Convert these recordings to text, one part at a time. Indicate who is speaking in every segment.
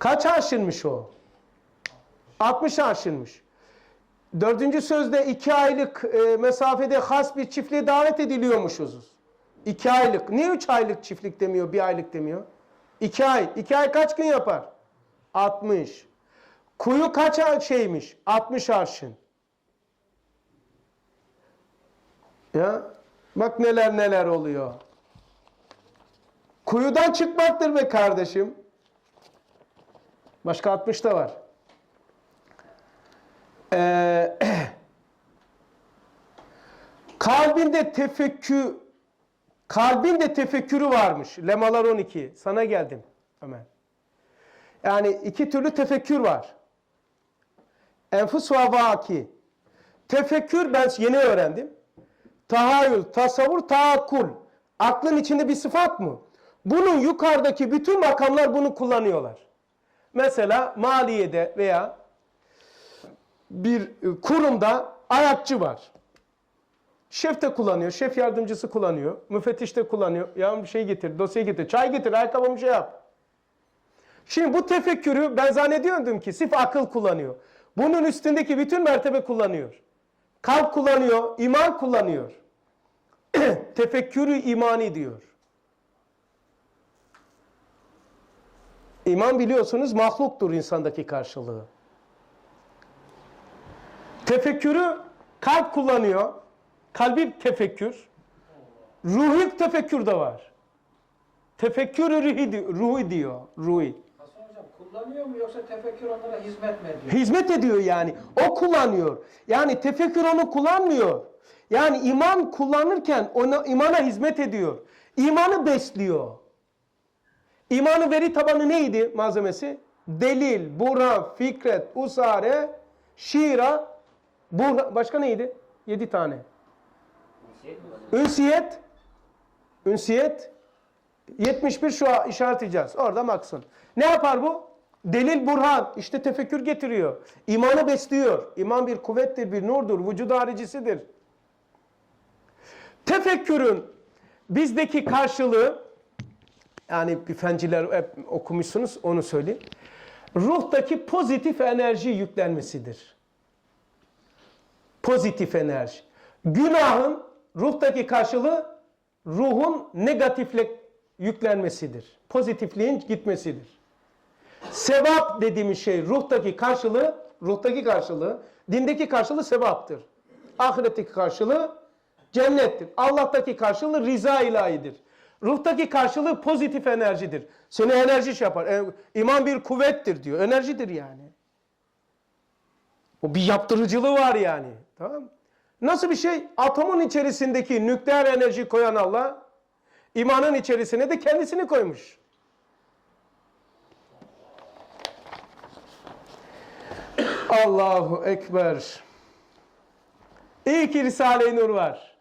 Speaker 1: Kaç aşınmış o? 60 aşınmış. Dördüncü sözde iki aylık e, mesafede has bir çiftliğe davet ediliyormuşuz. İki aylık. Niye üç aylık çiftlik demiyor, bir aylık demiyor? İki ay. İki ay kaç gün yapar? 60. Kuyu kaç şeymiş? 60 arşın. Ya bak neler neler oluyor. Kuyudan çıkmaktır be kardeşim. Başka 60 da var. Ee, kalbinde tefekkür kalbinde tefekkürü varmış. Lemalar 12. Sana geldim Ömer. Yani iki türlü tefekkür var. Enfus ve vaki. Tefekkür ben yeni öğrendim. Tahayyül, tasavvur, taakkul. Aklın içinde bir sıfat mı? Bunun yukarıdaki bütün makamlar bunu kullanıyorlar. Mesela maliyede veya bir e, kurumda ayakçı var. Şef de kullanıyor, şef yardımcısı kullanıyor, müfettiş de kullanıyor. Ya bir şey getir, dosya getir, çay getir, ayakkabımı şey yap. Şimdi bu tefekkürü ben zannediyordum ki sif akıl kullanıyor. Bunun üstündeki bütün mertebe kullanıyor. Kalp kullanıyor, iman kullanıyor. Tefekkürü imani diyor. İman biliyorsunuz mahluktur insandaki karşılığı. Tefekkürü kalp kullanıyor. Kalbi tefekkür. Ruhi tefekkür de var. Tefekkürü ruhi, ruhi diyor. Ruhi.
Speaker 2: Hasan hocam kullanıyor mu yoksa tefekkür onlara hizmet mi ediyor?
Speaker 1: Hizmet ediyor yani. O kullanıyor. Yani tefekkür onu kullanmıyor. Yani iman kullanırken ona imana hizmet ediyor. İmanı besliyor. İmanın veri tabanı neydi malzemesi? Delil, burhan, fikret, usare, şira, burhan, başka neydi? Yedi tane. Ünsiyet, ünsiyet, 71 şu an işaretleyeceğiz. Orada baksın. Ne yapar bu? Delil burhan. İşte tefekkür getiriyor. İmanı besliyor. İman bir kuvvettir, bir nurdur, vücud haricisidir. Tefekkürün bizdeki karşılığı yani bir fenciler hep okumuşsunuz onu söyleyeyim. Ruhtaki pozitif enerji yüklenmesidir. Pozitif enerji. Günahın ruhtaki karşılığı ruhun negatifle yüklenmesidir. Pozitifliğin gitmesidir. Sevap dediğimiz şey ruhtaki karşılığı, ruhtaki karşılığı, dindeki karşılığı sevaptır. Ahiretteki karşılığı cennettir. Allah'taki karşılığı rıza ilahidir. Ruhtaki karşılığı pozitif enerjidir. Seni enerji şey yapar. E, İman bir kuvvettir diyor. Enerjidir yani. O bir yaptırıcılığı var yani. Tamam? Nasıl bir şey? Atomun içerisindeki nükleer enerji koyan Allah, imanın içerisine de kendisini koymuş. Allahu Ekber. İyi ki Risale-i Nur var.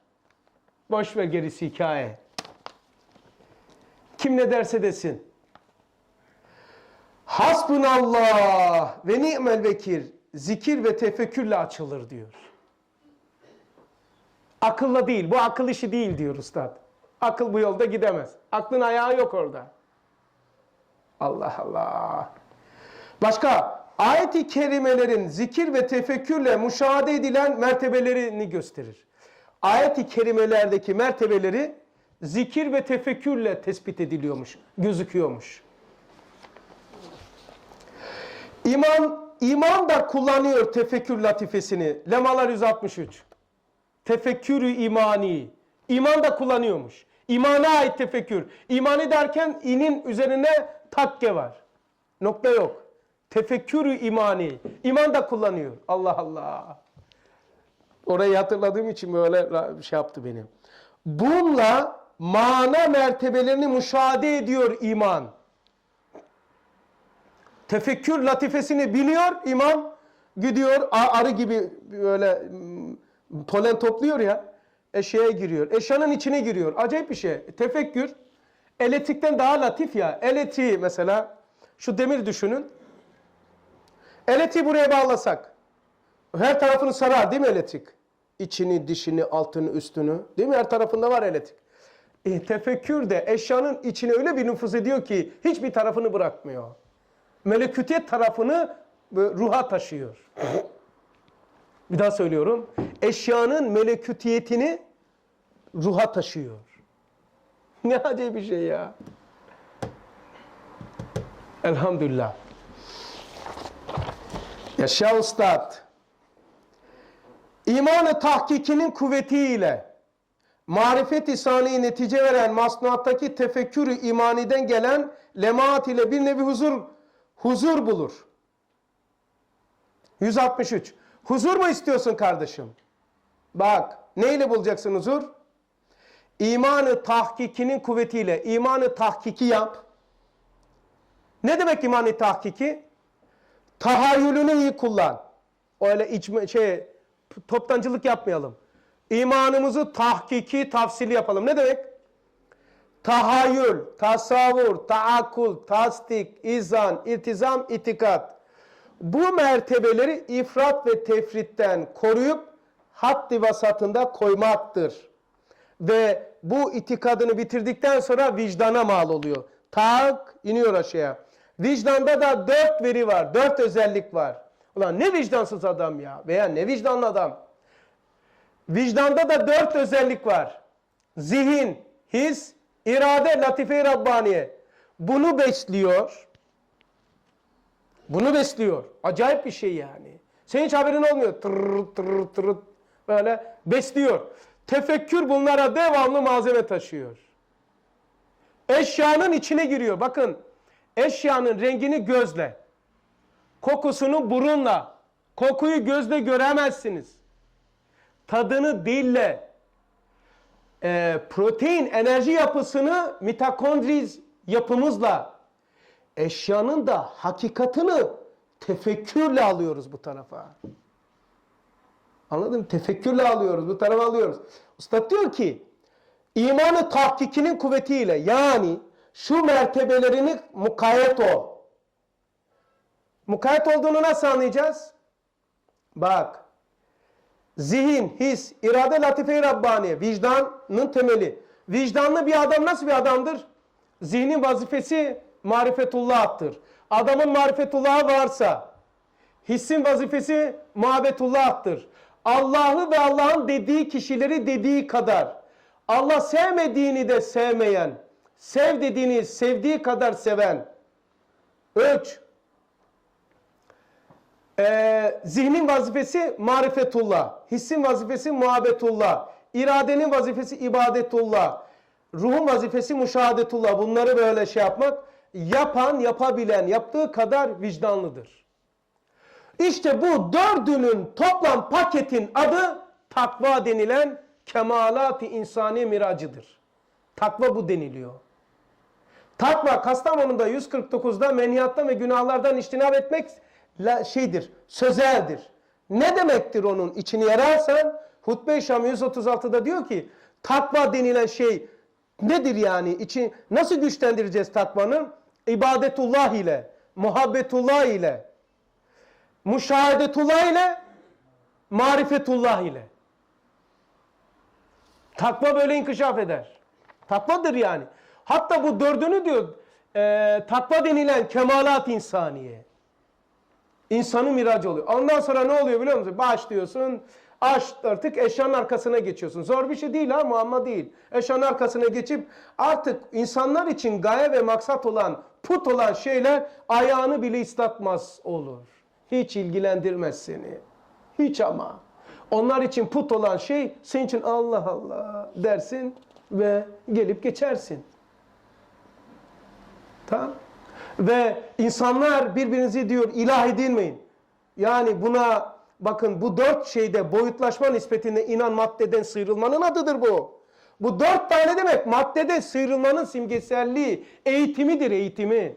Speaker 1: Boş ver gerisi hikaye. Kim ne derse desin. Hasbunallah ve ni'mel vekil. Zikir ve tefekkürle açılır diyor. Akılla değil. Bu akıl işi değil diyor ustad. Akıl bu yolda gidemez. Aklın ayağı yok orada. Allah Allah. Başka ayet-i kerimelerin zikir ve tefekkürle müşahede edilen mertebelerini gösterir. Ayet-i kerimelerdeki mertebeleri zikir ve tefekkürle tespit ediliyormuş, gözüküyormuş. İman, iman da kullanıyor tefekkür latifesini. Lemalar 163. Tefekkürü imani. İman da kullanıyormuş. İmana ait tefekkür. İmani derken inin üzerine takke var. Nokta yok. Tefekkürü imani. İman da kullanıyor. Allah Allah. Orayı hatırladığım için böyle şey yaptı benim. Bununla mana mertebelerini müşahede ediyor iman. Tefekkür latifesini biliyor iman. Gidiyor arı gibi böyle mm, polen topluyor ya. Eşeğe giriyor. Eşyanın içine giriyor. Acayip bir şey. Tefekkür elektrikten daha latif ya. Elektriği mesela şu demir düşünün. Elektriği buraya bağlasak. Her tarafını sarar değil mi elektrik? İçini, dişini, altını, üstünü. Değil mi? Her tarafında var elektrik. E, tefekkür de eşyanın içine öyle bir nüfuz ediyor ki hiçbir tarafını bırakmıyor. melekutiyet tarafını böyle ruha taşıyor. Bir daha söylüyorum. Eşyanın melekutiyetini ruha taşıyor. Ne acayip bir şey ya. Elhamdülillah. Yaşa Ustad. İmanı tahkikinin kuvvetiyle marifet-i sani netice veren masnuattaki tefekkürü imaniden gelen lemaat ile bir nevi huzur huzur bulur. 163. Huzur mu istiyorsun kardeşim? Bak, neyle bulacaksın huzur? İmanı tahkikinin kuvvetiyle imanı tahkiki yap. Ne demek imanı tahkiki? Tahayyülünü iyi kullan. Öyle içme, şey, toptancılık yapmayalım. İmanımızı tahkiki, tafsili yapalım. Ne demek? Tahayyül, tasavvur, taakkul, tasdik, izan, iltizam, itikat. Bu mertebeleri ifrat ve tefritten koruyup haddi vasatında koymaktır. Ve bu itikadını bitirdikten sonra vicdana mal oluyor. Tak iniyor aşağıya. Vicdanda da dört veri var, dört özellik var. Ulan ne vicdansız adam ya veya ne vicdanlı adam. Vicdanda da dört özellik var. Zihin, his, irade, latife-i Rabbaniye. Bunu besliyor. Bunu besliyor. Acayip bir şey yani. Senin hiç haberin olmuyor. Tır tır tır böyle besliyor. Tefekkür bunlara devamlı malzeme taşıyor. Eşyanın içine giriyor. Bakın eşyanın rengini gözle. Kokusunu burunla. Kokuyu gözle göremezsiniz. Tadını dille. Ee, protein enerji yapısını mitokondriz yapımızla eşyanın da hakikatini tefekkürle alıyoruz bu tarafa. Anladın mı? Tefekkürle alıyoruz, bu tarafa alıyoruz. Usta diyor ki, imanı tahkikinin kuvvetiyle yani şu mertebelerini mukayyet ol. Mukayyet olduğunu nasıl anlayacağız? Bak, zihin, his, irade, latife-i Rabbaniye, vicdanın temeli. Vicdanlı bir adam nasıl bir adamdır? Zihnin vazifesi marifetullah'tır. Adamın marifetullahı varsa, hissin vazifesi muhabbetullah'tır. Allah'ı ve Allah'ın dediği kişileri dediği kadar, Allah sevmediğini de sevmeyen, sev dediğini sevdiği kadar seven, üç, ee, zihnin vazifesi marifetullah, hissin vazifesi muhabbetullah, iradenin vazifesi ibadetullah, ruhun vazifesi müşahadetullah. Bunları böyle şey yapmak, yapan, yapabilen, yaptığı kadar vicdanlıdır. İşte bu dördünün toplam paketin adı takva denilen kemalat-ı insani miracıdır. Takva bu deniliyor. Takva Kastamonu'da 149'da menhiyattan ve günahlardan iştinab etmek la- şeydir, sözeldir. Ne demektir onun içini yararsan Hutbe-i Şam 136'da diyor ki takva denilen şey nedir yani? İçi, nasıl güçlendireceğiz takvanın? İbadetullah ile, muhabbetullah ile, müşahedetullah ile, marifetullah ile. Takva böyle inkişaf eder. Takvadır yani. Hatta bu dördünü diyor e, takva denilen kemalat insaniye. İnsanın miracı oluyor. Ondan sonra ne oluyor biliyor musun? Başlıyorsun, aç artık eşyanın arkasına geçiyorsun. Zor bir şey değil ha muamma değil. Eşyanın arkasına geçip artık insanlar için gaye ve maksat olan, put olan şeyler ayağını bile ıslatmaz olur. Hiç ilgilendirmez seni. Hiç ama. Onlar için put olan şey senin için Allah Allah dersin ve gelip geçersin. Tamam. Ve insanlar birbirinizi diyor ilah edilmeyin. Yani buna bakın bu dört şeyde boyutlaşma nispetinde inan maddeden sıyrılmanın adıdır bu. Bu dört tane demek maddeden sıyrılmanın simgeselliği, eğitimidir eğitimi.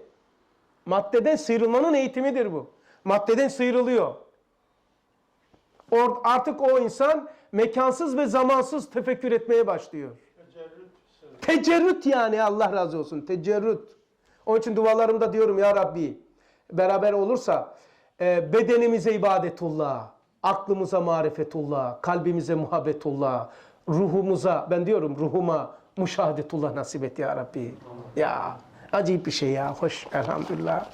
Speaker 1: Maddeden sıyrılmanın eğitimidir bu. Maddeden sıyrılıyor. Or- artık o insan mekansız ve zamansız tefekkür etmeye başlıyor. Tecerrüt yani Allah razı olsun. Tecerrüt. Onun için dualarımda diyorum ya Rabbi beraber olursa e, bedenimize ibadetullah, aklımıza marifetullah, kalbimize muhabbetullah, ruhumuza ben diyorum ruhuma müşahadetullah nasip et ya Rabbi. Ya acayip bir şey ya. Hoş elhamdülillah.